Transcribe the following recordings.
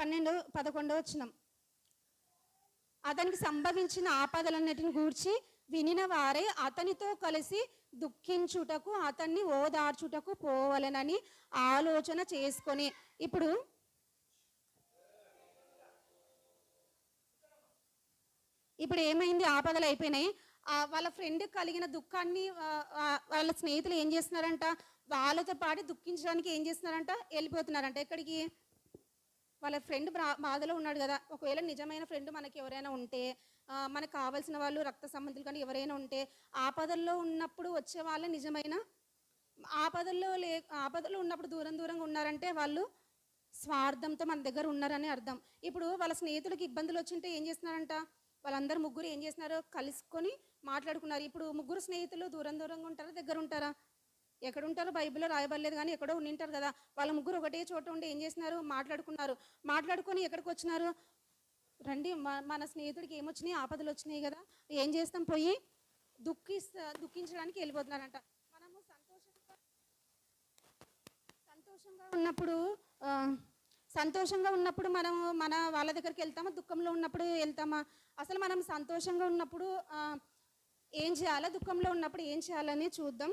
పన్నెండు పదకొండో వచ్చినాం అతనికి సంభవించిన ఆపదలన్నిటిని గూర్చి వినిన వారే అతనితో కలిసి దుఃఖించుటకు అతన్ని ఓదార్చుటకు పోవలనని ఆలోచన చేసుకొని. ఇప్పుడు ఇప్పుడు ఏమైంది? ఆపదలు అయిపోయినాయి. వాళ్ళ ఫ్రెండ్ కలిగిన దుఃఖాన్ని వాళ్ళ స్నేహితులు ఏం చేస్తున్నారంట? వాళ్ళతో పాటు దుఃఖించడానికి ఏం చేస్తున్నారంట? వెళ్ళిపోతున్నారంట. ఎక్కడికి? వాళ్ళ ఫ్రెండ్ బాధలో ఉన్నాడు కదా. ఒకవేళ నిజమైన ఫ్రెండ్ మనకి ఎవరైనా ఉంటే మనకు కావాల్సిన వాళ్ళు రక్త సంబంధులు కానీ ఎవరైనా ఉంటే ఆపదల్లో ఉన్నప్పుడు వచ్చే వాళ్ళే నిజమైన ఆపదల్లో లే ఆపదలో ఉన్నప్పుడు దూరం దూరంగా ఉన్నారంటే వాళ్ళు స్వార్థంతో మన దగ్గర ఉన్నారని అర్థం. ఇప్పుడు వాళ్ళ స్నేహితులకు ఇబ్బందులు వచ్చింటే ఏం చేస్తున్నారంట? వాళ్ళందరూ ముగ్గురు ఏం చేస్తున్నారో కలుసుకొని మాట్లాడుకున్నారు. ఇప్పుడు ముగ్గురు స్నేహితులు దూరం దూరంగా ఉంటారా దగ్గర ఉంటారా? ఎక్కడ ఉంటారో బైబిల్లో రాయబడలేదు కానీ ఎక్కడో ఉండింటారు కదా. వాళ్ళ ముగ్గురు ఒకటే చోట ఉండి ఏం చేస్తున్నారు? మాట్లాడుకున్నారు. మాట్లాడుకొని ఎక్కడికి వచ్చినారు? రండి మన స్నేహితుడికి ఏమొచ్చినాయి? ఆపదలు వచ్చినాయి కదా. ఏం చేస్తాం పోయి? దుఃఖిస్తా దుఃఖించడానికి వెళ్ళిపోతున్నారంట. మనము సంతోషంగా సంతోషంగా ఉన్నప్పుడు సంతోషంగా ఉన్నప్పుడు మనం మన వాళ్ళ దగ్గరికి వెళ్తామా? దుఃఖంలో ఉన్నప్పుడు వెళ్తామా? అసలు మనం సంతోషంగా ఉన్నప్పుడు ఏం చేయాలా? దుఃఖంలో ఉన్నప్పుడు ఏం చేయాలని చూద్దాం.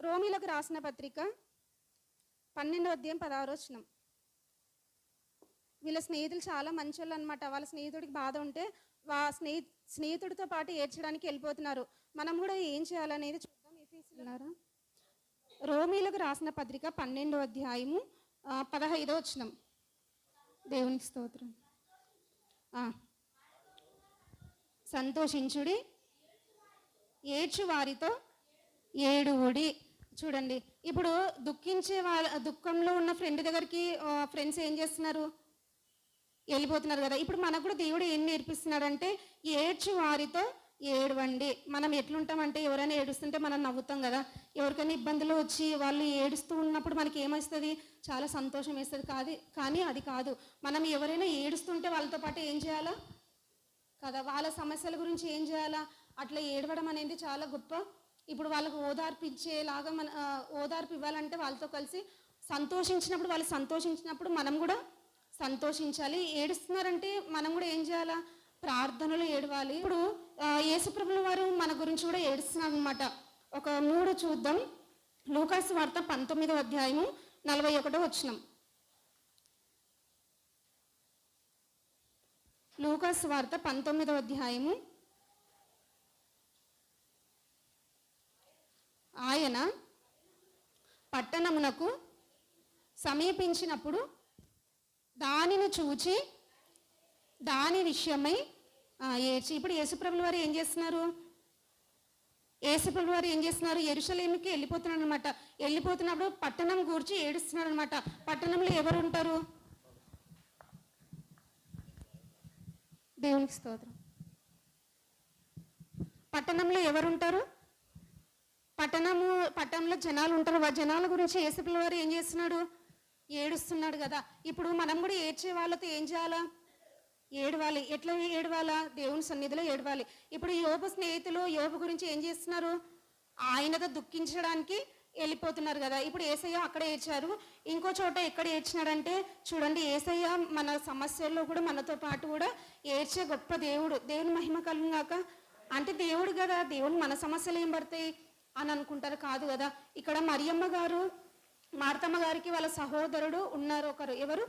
రోమిలకు రాసిన పత్రిక పన్నెండో అధ్యాయం పదహారో వచ్చినాం వీళ్ళ స్నేహితులు చాలా మంచోళ్ళు అనమాట వాళ్ళ స్నేహితుడికి బాధ ఉంటే వా స్నేహి స్నేహితుడితో పాటు ఏడ్చడానికి వెళ్ళిపోతున్నారు. మనం కూడా ఏం చేయాలనేది చూద్దాం. ఎఫీసులారా రోమీలకు రాసిన పత్రిక పన్నెండో అధ్యాయము పదహైదో వచ్చినాం దేవునికి స్తోత్రం. సంతోషించుడి ఏడ్చు వారితో ఏడువుడి. చూడండి. ఇప్పుడు దుఃఖించే వాళ్ళ దుఃఖంలో ఉన్న ఫ్రెండ్ దగ్గరికి ఫ్రెండ్స్ ఏం చేస్తున్నారు? వెళ్ళిపోతున్నారు కదా. ఇప్పుడు మనకు కూడా దేవుడు ఏం నేర్పిస్తున్నాడంటే ఏడ్చు వారితో ఏడవండి. మనం ఎట్లుంటామంటే ఎవరైనా ఏడుస్తుంటే మనం నవ్వుతాం కదా. ఎవరికైనా ఇబ్బందులు వచ్చి వాళ్ళు ఏడుస్తూ ఉన్నప్పుడు మనకి ఏమొస్తుంది? చాలా సంతోషం వేస్తుంది. కాదు కానీ అది కాదు. మనం ఎవరైనా ఏడుస్తుంటే వాళ్ళతో పాటు ఏం చేయాలా? కదా వాళ్ళ సమస్యల గురించి ఏం చేయాలా? అట్లా ఏడవడం అనేది చాలా గొప్ప ఇప్పుడు వాళ్ళకు ఓదార్పు ఇచ్చేలాగా మన ఓదార్పు ఇవ్వాలంటే వాళ్ళతో కలిసి సంతోషించినప్పుడు వాళ్ళు సంతోషించినప్పుడు మనం కూడా సంతోషించాలి. ఏడుస్తున్నారంటే మనం కూడా ఏం చేయాలా? ప్రార్థనలు ఏడవాలి. ఇప్పుడు యేసుప్రభుల వారు మన గురించి కూడా ఏడుస్తున్నారనమాట ఒక మూడు చూద్దాం. లూకాసు వార్త పంతొమ్మిదో అధ్యాయము నలభై ఒకటో వచ్చినాం లూకాసు వార్త పంతొమ్మిదో అధ్యాయము ఆయన పట్టణమునకు సమీపించినప్పుడు దానిని చూచి దాని విషయమై ఏడ్చి ఇప్పుడు యేసుప్రభుల వారు ఏం చేస్తున్నారు? యేసుప్రభుల వారు ఏం చేస్తున్నారు? ఎరుసలేమికి వెళ్ళిపోతున్నారు అనమాట వెళ్ళిపోతున్నప్పుడు పట్టణం గూర్చి ఏడుస్తున్నారు అనమాట పట్టణంలో ఎవరు ఉంటారు దేవునికి స్తోత్రం. పట్టణంలో ఎవరుంటారు? పట్టణము పట్టణంలో జనాలు ఉంటారు. ఆ జనాల గురించి ఏసుపిల్ల వారు ఏం చేస్తున్నాడు? ఏడుస్తున్నాడు కదా. ఇప్పుడు మనం కూడా ఏడ్చే వాళ్ళతో ఏం చేయాలా? ఏడవాలి. ఎట్లా ఏడవాలా? దేవుని సన్నిధిలో ఏడవాలి. ఇప్పుడు యోబు స్నేహితులు యోబు గురించి ఏం చేస్తున్నారు? ఆయనతో దుఃఖించడానికి వెళ్ళిపోతున్నారు కదా. ఇప్పుడు ఏసయ్య అక్కడ ఏడ్చారు. ఇంకో చోట ఎక్కడ ఏడ్చినాడంటే చూడండి ఏసయ్య మన సమస్యల్లో కూడా మనతో పాటు కూడా ఏడ్చే గొప్ప దేవుడు. దేవుని మహిమ కలుగాక అంటే దేవుడు కదా. దేవుడు మన సమస్యలు ఏం పడతాయి? అని అనుకుంటారు. కాదు కదా. ఇక్కడ మరియమ్మ గారు మార్తమ్మ గారికి వాళ్ళ సహోదరుడు ఉన్నారు ఒకరు. ఎవరు?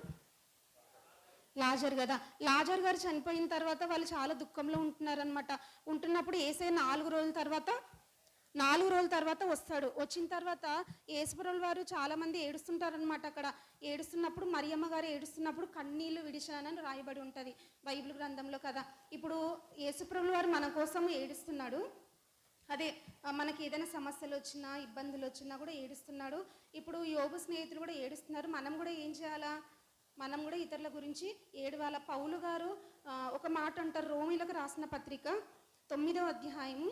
లాజర్ కదా. లాజర్ గారు చనిపోయిన తర్వాత వాళ్ళు చాలా దుఃఖంలో ఉంటున్నారనమాట ఉంటున్నప్పుడు ఏసే నాలుగు రోజుల తర్వాత నాలుగు రోజుల తర్వాత వస్తాడు. వచ్చిన తర్వాత ఏసుపురుల వారు చాలామంది ఏడుస్తుంటారనమాట అక్కడ. ఏడుస్తున్నప్పుడు మరియమ్మ గారు ఏడుస్తున్నప్పుడు కన్నీళ్ళు విడిచానని రాయబడి ఉంటుంది బైబిల్ గ్రంథంలో కదా. ఇప్పుడు యేసుప్రభుల వారు మన కోసం ఏడుస్తున్నాడు. అదే మనకి ఏదైనా సమస్యలు వచ్చినా ఇబ్బందులు వచ్చినా కూడా ఏడుస్తున్నాడు. ఇప్పుడు యోగు స్నేహితులు కూడా ఏడుస్తున్నారు. మనం కూడా ఏం చేయాలా? మనం కూడా ఇతరుల గురించి ఏడవాల? పౌలు గారు ఒక మాట అంటారు. రోమిలకు రాసిన పత్రిక తొమ్మిదవ అధ్యాయము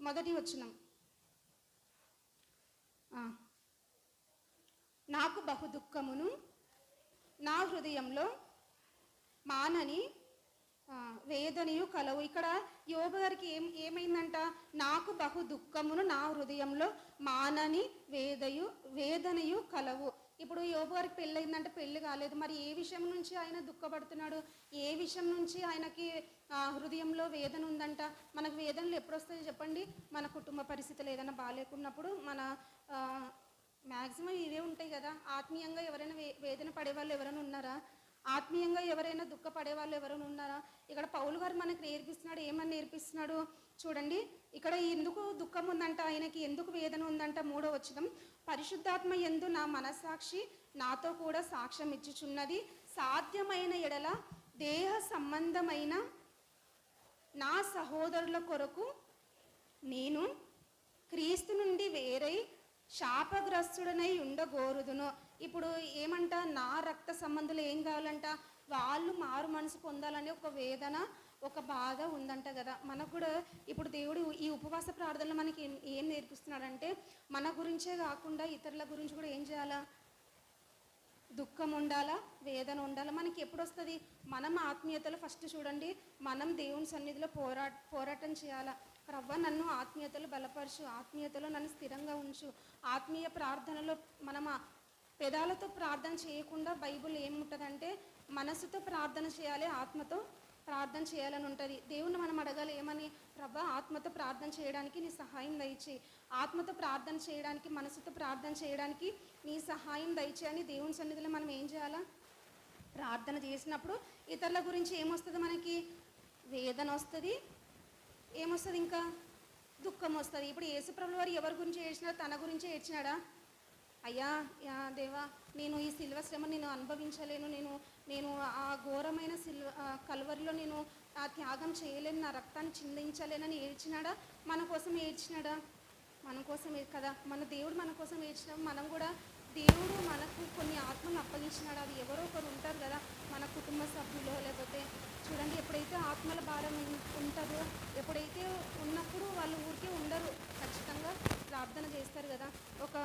మొదటి వచనం. నాకు బహు దుఃఖమును నా హృదయంలో మానని వేదనయు కలవు. ఇక్కడ యోగ గారికి ఏం ఏమైందంట? నాకు బహు దుఃఖమును నా హృదయంలో మానని వేదయు వేదనయు కలవు. ఇప్పుడు యోబు గారికి పెళ్ళయిందంటే పెళ్ళి కాలేదు. మరి ఏ విషయం నుంచి ఆయన దుఃఖపడుతున్నాడు? ఏ విషయం నుంచి ఆయనకి హృదయంలో వేదన ఉందంట? మనకు వేదనలు ఎప్పుడు వస్తాయో చెప్పండి. మన కుటుంబ పరిస్థితులు ఏదైనా బాగాలేకున్నప్పుడు మన మ్యాక్సిమం ఇవే ఉంటాయి కదా. ఆత్మీయంగా ఎవరైనా వే వేదన పడే వాళ్ళు ఎవరైనా ఉన్నారా? ఆత్మీయంగా ఎవరైనా దుఃఖపడే వాళ్ళు ఎవరైనా ఉన్నారా? ఇక్కడ పౌలు గారు మనకు నేర్పిస్తున్నాడు ఏమని నేర్పిస్తున్నాడు? చూడండి ఇక్కడ ఎందుకు దుఃఖం ఉందంట? ఆయనకి ఎందుకు వేదన ఉందంట? మూడో వచ్చినం పరిశుద్ధాత్మ ఎందు నా మనస్సాక్షి నాతో కూడా సాక్ష్యం ఇచ్చుచున్నది. సాధ్యమైన ఎడల దేహ సంబంధమైన నా సహోదరుల కొరకు నేను క్రీస్తు నుండి వేరై శాపగ్రస్తుడనై ఉండగోరుదును. ఇప్పుడు ఏమంట నా రక్త సంబంధులు ఏం కావాలంట? వాళ్ళు మారు మనసు పొందాలని ఒక వేదన ఒక బాధ ఉందంట కదా. మనకు కూడా ఇప్పుడు దేవుడు ఈ ఉపవాస ప్రార్థనలు మనకి ఏం- నేర్పిస్తున్నాడంటే మన గురించే కాకుండా ఇతరుల గురించి కూడా ఏం చేయాలా? దుఃఖం ఉండాలా వేదన ఉండాలా మనకి ఎప్పుడు వస్తుంది మనం ఆత్మీయతలో ఫస్ట్ చూడండి మనం దేవుని సన్నిధిలో పోరా పోరాటం చేయాలా? రవ్వ నన్ను ఆత్మీయతలో బలపరచు ఆత్మీయతలో నన్ను స్థిరంగా ఉంచు. ఆత్మీయ ప్రార్థనలో మనం పెదాలతో ప్రార్థన చేయకుండా బైబిల్ ఏముంటుందంటే మనసుతో ప్రార్థన చేయాలి ఆత్మతో ప్రార్థన చేయాలని ఉంటుంది. దేవుణ్ణి మనం అడగాలి ఏమని? ప్రభా ఆత్మతో ప్రార్థన చేయడానికి నీ సహాయం దయచే ఆత్మతో ప్రార్థన చేయడానికి మనసుతో ప్రార్థన చేయడానికి నీ సహాయం దయచేయని దేవుని సన్నిధిలో మనం ఏం చేయాలా? ప్రార్థన చేసినప్పుడు ఇతరుల గురించి ఏమొస్తుంది మనకి? వేదన వస్తుంది. ఏమొస్తుంది ఇంకా? దుఃఖం వస్తుంది. ఇప్పుడు యేసుప్రభుల వారు ఎవరి గురించి ఏడ్చినారు తన గురించి ఏడ్చినాడా? అయ్యా యా దేవా నేను ఈ సిల్వ శ్రమ నేను అనుభవించలేను. నేను నేను ఆ ఘోరమైన సిల్వ కలువరిలో నేను ఆ త్యాగం చేయలేను. నా రక్తాన్ని చిందించలేనని ఏడ్చినాడా? మన కోసం ఏడ్చినాడా? మన కోసం కదా మన దేవుడు మన కోసం ఏడ్చిన మనం కూడా దేవుడు మనకు కొన్ని ఆత్మలు అప్పగించినాడు. అది ఎవరో ఒకరు ఉంటారు కదా మన కుటుంబ సభ్యులు లేకపోతే చూడండి ఎప్పుడైతే ఆత్మల భారం ఉంటారో ఎప్పుడైతే ఉన్నప్పుడు వాళ్ళు ఊరికే ఉండరు. ఖచ్చితంగా ప్రార్థన చేస్తారు కదా. ఒక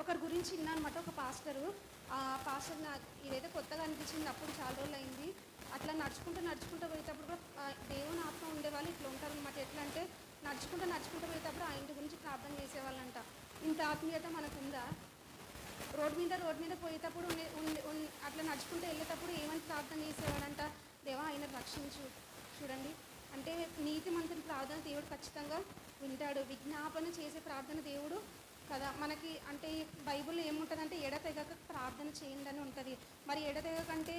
ఒకరి గురించి విన్నానమాట ఒక పాస్టరు. ఆ పాస్టర్ నా ఇదైతే కొత్తగా అనిపించింది. అప్పుడు చాలా రోజులు అయింది అట్లా నడుచుకుంటూ నడుచుకుంటూ పోయేటప్పుడు కూడా దేవుని ఆత్మ ఉండేవాళ్ళు ఇట్లా ఉంటారు అనమాట ఎట్లా అంటే నడుచుకుంటూ నడుచుకుంటూ పోయేటప్పుడు ఆ ఇంటి గురించి ప్రార్థన చేసేవాళ్ళంట. ఇంత ఆత్మీయత మనకు ఉందా రోడ్ మీద రోడ్ మీద పోయేటప్పుడు ఉండే- అట్లా నడుచుకుంటూ వెళ్ళేటప్పుడు ఏమని ప్రార్థన చేసేవాడంట దేవా ఆయన రక్షించు. చూడండి. అంటే నీతి మంత్రి ప్రార్థన దేవుడు ఖచ్చితంగా వింటాడు. విజ్ఞాపన చేసే ప్రార్థన దేవుడు కదా? మనకి అంటే బైబిల్లో ఏముంటుందంటే ఎడతెగక ప్రార్థన చేయండి అని ఉంటుంది. మరి ఎడతెగకంటే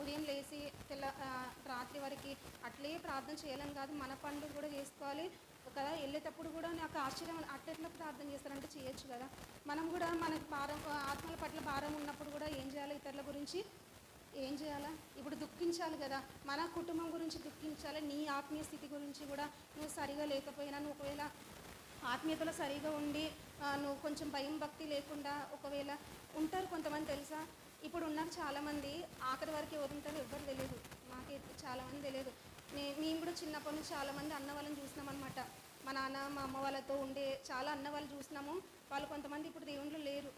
ఉదయం లేచి తెల్ల రాత్రి వరకు అట్లే ప్రార్థన చేయాలని కాదు మన పనులు కూడా చేసుకోవాలి. కదా? వెళ్ళేటప్పుడు కూడా నాకు ఆశ్చర్యం అట్టెట్లా ప్రార్థన చేస్తారంటే చేయొచ్చు కదా? మనం కూడా మనకు భారం ఆత్మల పట్ల భారం ఉన్నప్పుడు కూడా ఏం చేయాలి? ఇతరుల గురించి ఏం చేయాలా? ఇప్పుడు దుఃఖించాలి కదా? మన కుటుంబం గురించి దుఃఖించాలి నీ ఆత్మీయ స్థితి గురించి కూడా నువ్వు సరిగా లేకపోయినా నువ్వు ఒకవేళ ఆత్మీయతలో సరిగా ఉండి నువ్వు కొంచెం భయం భక్తి లేకుండా ఒకవేళ ఉంటారు కొంతమంది తెలుసా? ఇప్పుడు ఉన్నారు చాలామంది. ఆఖరి వరకు ఎవరు ఉంటారో ఎవ్వరు తెలియదు. మాకు చాలామంది తెలియదు. నే మేము కూడా చిన్నప్పటి నుంచి చాలామంది అన్న వాళ్ళని చూసినాం అనమాట మా నాన్న మా అమ్మ వాళ్ళతో ఉండే చాలా అన్న వాళ్ళు చూసినాము. వాళ్ళు కొంతమంది ఇప్పుడు దేవుళ్ళు లేరు.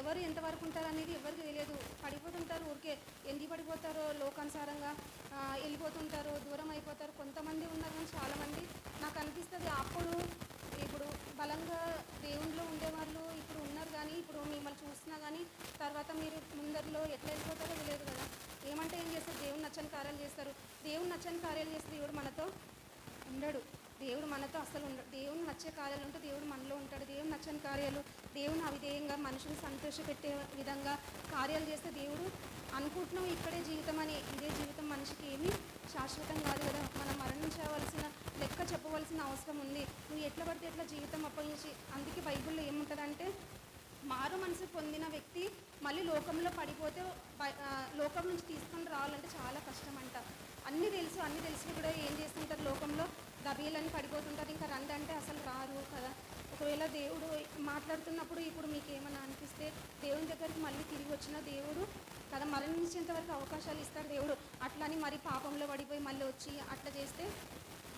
ఎవరు ఎంతవరకు ఉంటారు అనేది ఎవరికి తెలియదు. పడిపోతుంటారు ఊరికే. ఎందుకు పడిపోతారో లోకానుసారంగా వెళ్ళిపోతుంటారు దూరం అయిపోతారు. కొంతమంది ఉన్నారు కానీ చాలామంది నాకు అనిపిస్తుంది అప్పుడు ఇప్పుడు బలంగా దేవునిలో ఉండేవాళ్ళు ఇప్పుడు ఉన్నారు కానీ ఇప్పుడు మిమ్మల్ని చూస్తున్నా కానీ తర్వాత మీరు ముందరిలో ఎట్లా వెళ్ళిపోతారో తెలియదు కదా. ఏమంటే ఏం చేస్తారు? దేవుని నచ్చని కార్యాలు చేస్తారు. దేవుని నచ్చని కార్యాలు చేస్తే దేవుడు మనతో ఉండడు. దేవుడు మనతో అసలు ఉండడు. దేవుని నచ్చే కార్యాలు ఉంటే దేవుడు మనలో ఉంటాడు. దేవుని నచ్చని కార్యాలు దేవుని అవిధేయంగా మనుషులు సంతోషపెట్టే విధంగా కార్యాలు చేస్తే దేవుడు అనుకుంటున్నాం ఇక్కడే జీవితం అని ఇదే జీవితం మనిషికి ఏమీ శాశ్వతం కాదు కదా. మనం మరణించవలసిన లెక్క చెప్పవలసిన అవసరం ఉంది. నువ్వు ఎట్లా పడితే ఎట్లా జీవితం అప్పగించి అందుకే బైబిల్లో ఏముంటుందంటే మారు మనసు పొందిన వ్యక్తి మళ్ళీ లోకంలో పడిపోతే లోకం నుంచి తీసుకొని రావాలంటే చాలా కష్టం అంట అన్నీ తెలుసు అన్నీ తెలిసి కూడా ఏం చేస్తుంటారు లోకంలో? దబీలని పడిపోతుంటారు. ఇంకా రండి అసలు రారు కదా. ఒకవేళ దేవుడు మాట్లాడుతున్నప్పుడు ఇప్పుడు మీకు ఏమన్నా అనిపిస్తే దేవుని దగ్గరికి మళ్ళీ తిరిగి వచ్చిన దేవుడు కదా. మరణించేంత వరకు అవకాశాలు ఇస్తాడు దేవుడు. అట్లని మరి పాపంలో పడిపోయి మళ్ళీ వచ్చి అట్లా చేస్తే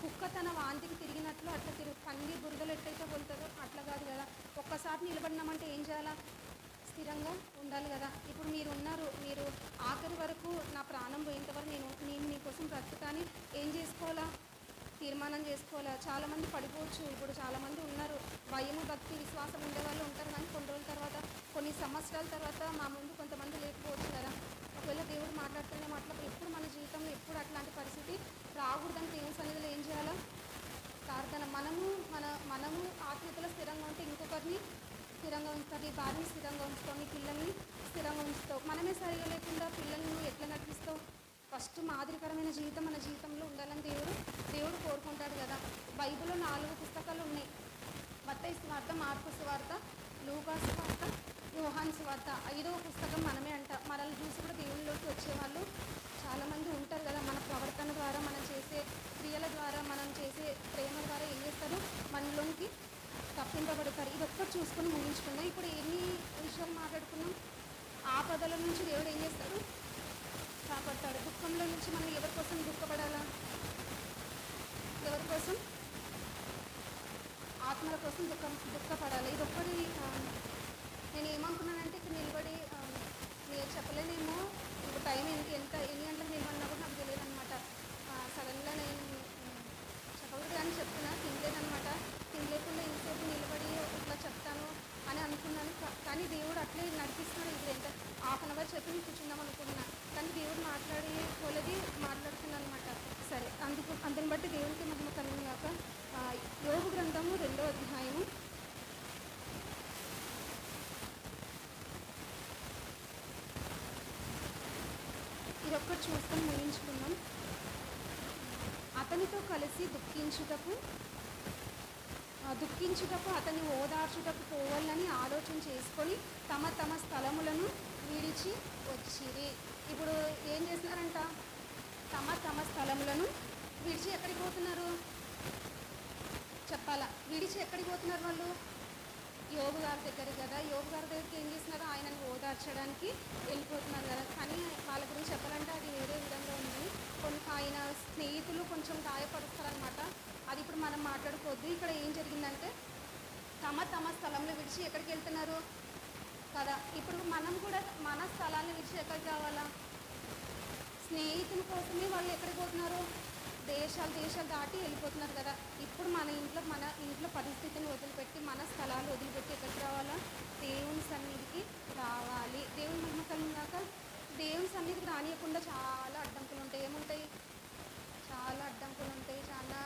కుక్క తన వాంతికి తిరిగినట్లు అట్లా తిరుగు పంది బురదలు ఎట్టయితే వెళ్తుందో అట్లా కాదు కదా. ఒక్కసారి నిలబడినామంటే ఏం చేయాలా? స్థిరంగా ఉండాలి కదా. ఇప్పుడు మీరు ఉన్నారు మీరు ఆఖరి వరకు నా ప్రాణం పోయేంత వరకు నేను నేను మీకోసం బ్రతుకుతాని ఏం చేసుకోవాలా? తీర్మానం చేసుకోవాలా? చాలామంది పడిపోవచ్చు ఇప్పుడు చాలామంది ఉన్నారు. భయము భక్తి విశ్వాసం ఉండేవాళ్ళు ఉంటారు కానీ కొన్ని రోజుల తర్వాత కొన్ని సంవత్సరాల తర్వాత మా ముందు కొంతమంది లేకపోవచ్చు కదా. ఒకవేళ దేవుడు మాట్లాడుతూనే మాట్లాడు ఎప్పుడు మన జీవితంలో ఎప్పుడు అట్లాంటి పరిస్థితి రాకూడదని దేవుని సన్నిధిలో ఏం చేయాలా? ప్రార్థన. మనము మన మనము ఆత్మీయతలో స్థిరంగా ఉంటే ఇంకొకరిని స్థిరంగా ఉంచుతారు నీ భార్యని స్థిరంగా ఉంచుతావు నీ పిల్లల్ని స్థిరంగా ఉంచుతావు మనమే సరిగా లేకుండా పిల్లల్ని నువ్వు ఎట్లా నడిపిస్తావు? ఫస్ట్ మాదిరికరమైన జీవితం మన జీవితంలో ఉండాలని దేవుడు దేవుడు కోరుకుంటాడు కదా. బైబిల్లో నాలుగు పుస్తకాలు ఉన్నాయి. మత వార్త మార్పు వార్త లూకా వార్త యోహాన్ స్వార్త. ఐదవ పుస్తకం మనమే అంట. మనల్ని చూసి కూడా దేవుళ్ళలోకి వచ్చేవాళ్ళు చాలామంది ఉంటారు కదా. మన ప్రవర్తన ద్వారా మనం చేసే క్రియల ద్వారా మనం చేసే ప్రేమ ద్వారా ఏం చేస్తారు? మనలోనికి తప్పింపబడతారు. ఇది ఒక్కటి చూసుకొని ముగించుకుందాం. ఇప్పుడు ఎన్ని విషయాలు మాట్లాడుకున్నాం? ఆపదల నుంచి దేవుడు ఏం చేస్తాడు? కాపాడతాడు. దుఃఖంలో నుంచి మనం ఎవరి కోసం దుఃఖపడాలా? ఎవరి కోసం? ఆత్మల కోసం దుఃఖం దుఃఖపడాలి? ఇది ఒక్కటి నేను ఏమనుకున్నానంటే ఇక్కడ నిలబడి ఆ, నేను చెప్పలేనేమో ఇప్పుడు టైం ఎంత ఎంత ఎన్ని గంటలకు నిలబడినా కూడా నాకు తెలియదు అనమాట సడన్గా నేను చెప్పకూడదు కానీ చెప్తున్నా తినలేదనమాట తినలేకుండా ఇంతసేపు నిలబడి ఇట్లా చెప్తాను అని అనుకున్నాను. కానీ దేవుడు అట్లే నడిపిస్తున్నాడు. ఇప్పుడు ఎంత హాఫ్ అన్ అవర్ చెప్పి కూర్చుందాం అనుకున్నా. కానీ దేవుడు మాట్లాడి పోలేది మాట్లాడుతున్నాను అనమాట సరే అందుకు అందుని బట్టి దేవుడికి మహిమ కలిగినాక యోగ గ్రంథము రెండో అధ్యాయం ఇదొక్కటి చూసుకొని ముగించుకుందాం అతనితో కలిసి దుఃఖించుటకు దుఃఖించుటకు అతని ఓదార్చుటకు పోవాలని ఆలోచన చేసుకొని తమ తమ స్థలములను విడిచి వచ్చిరి. ఇప్పుడు ఏం చేస్తున్నారంట? తమ తమ స్థలములను విడిచి ఎక్కడికి పోతున్నారు? చెప్పాలా? విడిచి ఎక్కడికి పోతున్నారు వాళ్ళు? యోగు గారి దగ్గర కదా. యోగు గారి దగ్గరికి ఏం చేస్తున్నారు ఆయనను ఓదార్చడానికి వెళ్ళిపోతున్నారు కదా. కానీ వాళ్ళ గురించి చెప్పాలంటే అది వేరే విధంగా ఉంది. కొన్ని ఆయన స్నేహితులు కొంచెం గాయపరుస్తారనమాట అది ఇప్పుడు మనం మాట్లాడుకోవద్దు. ఇక్కడ ఏం జరిగిందంటే తమ తమ స్థలంలో విడిచి ఎక్కడికి వెళ్తున్నారు కదా. ఇప్పుడు మనం కూడా మన స్థలాన్ని విడిచి ఎక్కడికి రావాలా? స్నేహితుల కోసమే వాళ్ళు ఎక్కడికి పోతున్నారు? దేశాలు దేశాలు దాటి వెళ్ళిపోతున్నారు కదా. ఇప్పుడు మన ఇంట్లో మన ఇంట్లో పరిస్థితిని వదిలిపెట్టి మన స్థలాలు వదిలిపెట్టి ఎక్కడికి రావాలా? దేవుని సన్నిధికి రావాలి. దేవుని నమ్మకం కాక దేవుని సన్నిధికి రానియకుండా చాలా అడ్డంకులు ఉంటాయి. ఏముంటాయి? చాలా అడ్డంకులు ఉంటాయి. చాలా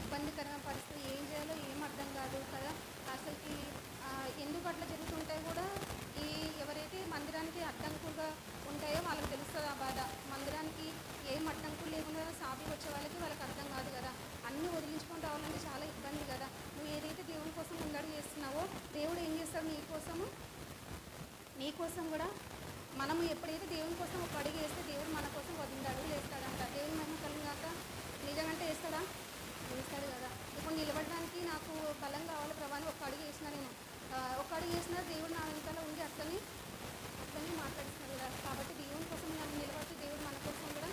ఇబ్బందికరమైన పరిస్థితి. ఏం చేయాలో ఏం అర్థం కాదు కదా అసలుకి ఆ, ఎందుకు అట్లా జరుగుతుంటాయి కూడా ఈ ఎవరైతే మందిరానికి అడ్డంకులుగా ఉంటాయో వాళ్ళకి తెలుస్తుంది ఆ బాధ మందిరానికి ఏం అడ్డంకులు లేకుండా సాపి వచ్చే వాళ్ళకి వాళ్ళకి అర్థం కాదు కదా అన్నీ వదిలించుకొని రావాలంటే చాలా ఇబ్బంది కదా నువ్వు ఏదైతే దేవుని కోసం ముందడుగు చేస్తున్నావో దేవుడు ఏం చేస్తాడు నీ కోసము నీ కోసం కూడా మనము ఎప్పుడైతే దేవుని కోసం ఒక అడుగు వేస్తే దేవుడు మన కోసం వదిలింది అడుగులు వేస్తాడంట దేవుని మహిమ కలిగాక నిజంగంటే వేస్తాడా వేస్తాడు కదా ఇప్పుడు నిలబడడానికి నాకు బలం కావాలి ప్రభా అని ఒక అడుగు వేసిన నేను ఆ, ఒక అడుగు వేసినా దేవుడు నా వెనకాల ఉండి అట్లనే అట్లనే మాట్లాడుతున్నాడు కదా కాబట్టి దేవుని కోసం నన్ను నిలబడితే దేవుడు మన కోసం కూడా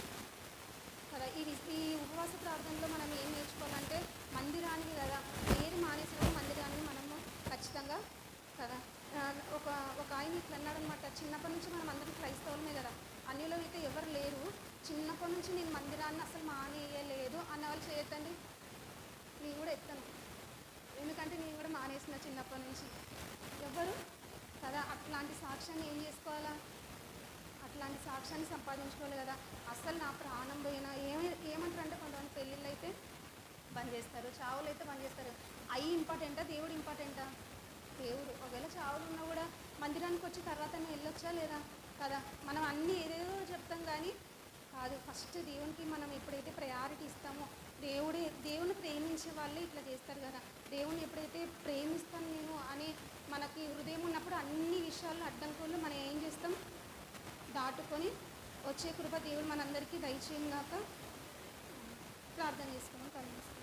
కదా ఈ విస్- ఈ ఉపవాస ప్రార్థనలో మనం ఏం నేర్చుకోవాలంటే మందిరానికి కదా పేరు మానేసిన మందిరాన్ని మనము ఖచ్చితంగా కదా ఆ, ఒక ఒక ఆయన ఇట్లా అన్నాడనమాట చిన్నప్పటి నుంచి మనం అందరం క్రైస్తవులమే కదా అన్నిలో అయితే ఎవరు లేరు చిన్నప్పటి నుంచి నేను మందిరాన్ని అసలు మానేయలేదు అన్న వాళ్ళు చేయొద్దండి నేను కూడా ఎత్తాను. ఎందుకంటే నేను కూడా మానేసిన చిన్నప్పటి నుంచి. ఎవరు? కదా అట్లాంటి సాక్ష్యాన్ని ఏం చేసుకోవాలా? అట్లాంటి సాక్ష్యాన్ని సంపాదించుకోవాలి కదా. అస్సలు నా ప్రాణం పోయినా ఏమి ఏమంటారు అంటే కొంతమంది పెళ్ళిళ్ళు అయితే బంద్ చేస్తారు చావులు అయితే బంద్ చేస్తారు. అవి ఇంపార్టెంటా? దేవుడు ఇంపార్టెంటా? దేవుడు. ఒకవేళ చావులు ఉన్నా కూడా మందిరానికి వచ్చి తర్వాత వెళ్ళొచ్చా లేదా? కదా మనం అన్నీ ఏదేదో చెప్తాం కానీ కాదు. ఫస్ట్ దేవునికి మనం ఎప్పుడైతే ప్రయారిటీ ఇస్తామో దేవుడే దేవుని ప్రేమించే వాళ్ళే ఇట్లా చేస్తారు కదా. దేవుని ఎప్పుడైతే ప్రేమిస్తాను నేను అని మనకి హృదయం ఉన్నప్పుడు అన్ని విషయాల్లో అడ్డంకులు మనం ఏం చేస్తాం? దాటుకొని వచ్చే కృప దేవుడు మనందరికీ దయచేయంగాక ప్రార్థన చేసుకున్నాం కలిగిస్తాం